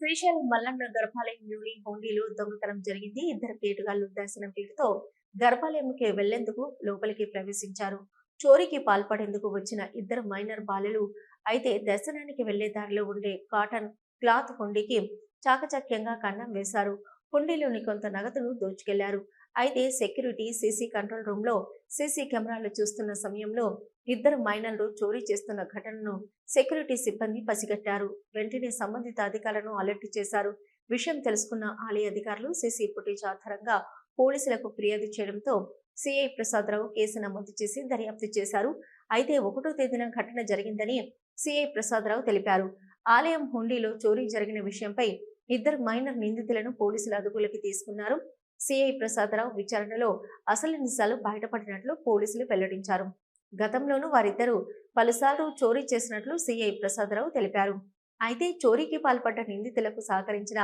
శ్రీశైలం మల్లన్న గర్భాలయంలోని హోండీలో దొంగతనం జరిగింది. ఇద్దరు కేటుగాళ్ళు దర్శనం పేరుతో గర్భాలయంకి వెళ్ళేందుకు లోపలికి ప్రవేశించారు. చోరీకి పాల్పడేందుకు వచ్చిన ఇద్దరు మైనర్ బాలలు అయితే దర్శనానికి వెళ్ళే దారిలో ఉండే కాటన్ క్లాత్ హుండీకి చాకచక్యంగా కన్నం వేశారు. హుండీలోని కొంత నగదును దోచుకెళ్ళారు. అయితే సెక్యూరిటీ సీసీ కంట్రోల్ రూమ్లో సీసీ కెమెరాలు చూస్తున్న సమయంలో ఇద్దరు మైనర్లు చోరీ చేస్తున్న ఘటనను సెక్యూరిటీ సిబ్బంది పసిగట్టారు. వెంటనే సంబంధిత అధికారులను అలర్ట్ చేశారు. విషయం తెలుసుకున్న ఆలయ అధికారులు సీసీ ఫుటేజ్ ఆధారంగా పోలీసులకు ఫిర్యాదు చేయడంతో సిఐ ప్రసాదరావు కేసు నమోదు చేసి దర్యాప్తు చేశారు. అయితే ఒకటో తేదీన ఘటన జరిగిందని సిఐ ప్రసాదరావు తెలిపారు. ఆలయం హుండీలో చోరీ జరిగిన విషయంపై ఇద్దరు మైనర్ నిందితులను పోలీసులు అదుపులోకి తీసుకున్నారు. సిఐ ప్రసాదరావు విచారణలో అసలు నిజాలు బయటపడినట్లు పోలీసులు వెల్లడించారు. గతంలోనూ వారిద్దరూ పలుసార్లు చోరీ చేసినట్లు సిఐ ప్రసాదరావు తెలిపారు. అయితే చోరీకి పాల్పడ్డ నిందితులకు సహకరించిన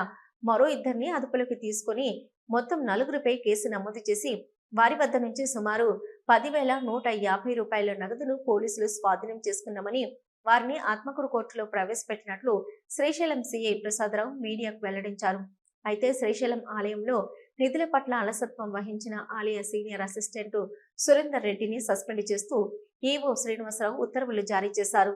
మరో ఇద్దరిని అదుపులోకి తీసుకుని మొత్తం నలుగురిపై కేసు నమోదు చేసి వారి వద్ద నుంచి సుమారు పదివేల నూట యాభై రూపాయల నగదును పోలీసులు స్వాధీనం చేసుకున్నామని వారిని ఆత్మకూరు కోర్టులో ప్రవేశపెట్టినట్లు శ్రీశైలం సిఐ ప్రసాదరావు మీడియాకు వెల్లడించారు. అయితే శ్రీశైలం ఆలయంలో నిధుల పట్ల అలసత్వం వహించిన ఆలయ సీనియర్ అసిస్టెంట్ సురేందర్ రెడ్డిని సస్పెండ్ చేస్తూ ఈవో శ్రీనివాసరావు ఉత్తర్వులు జారీ చేశారు.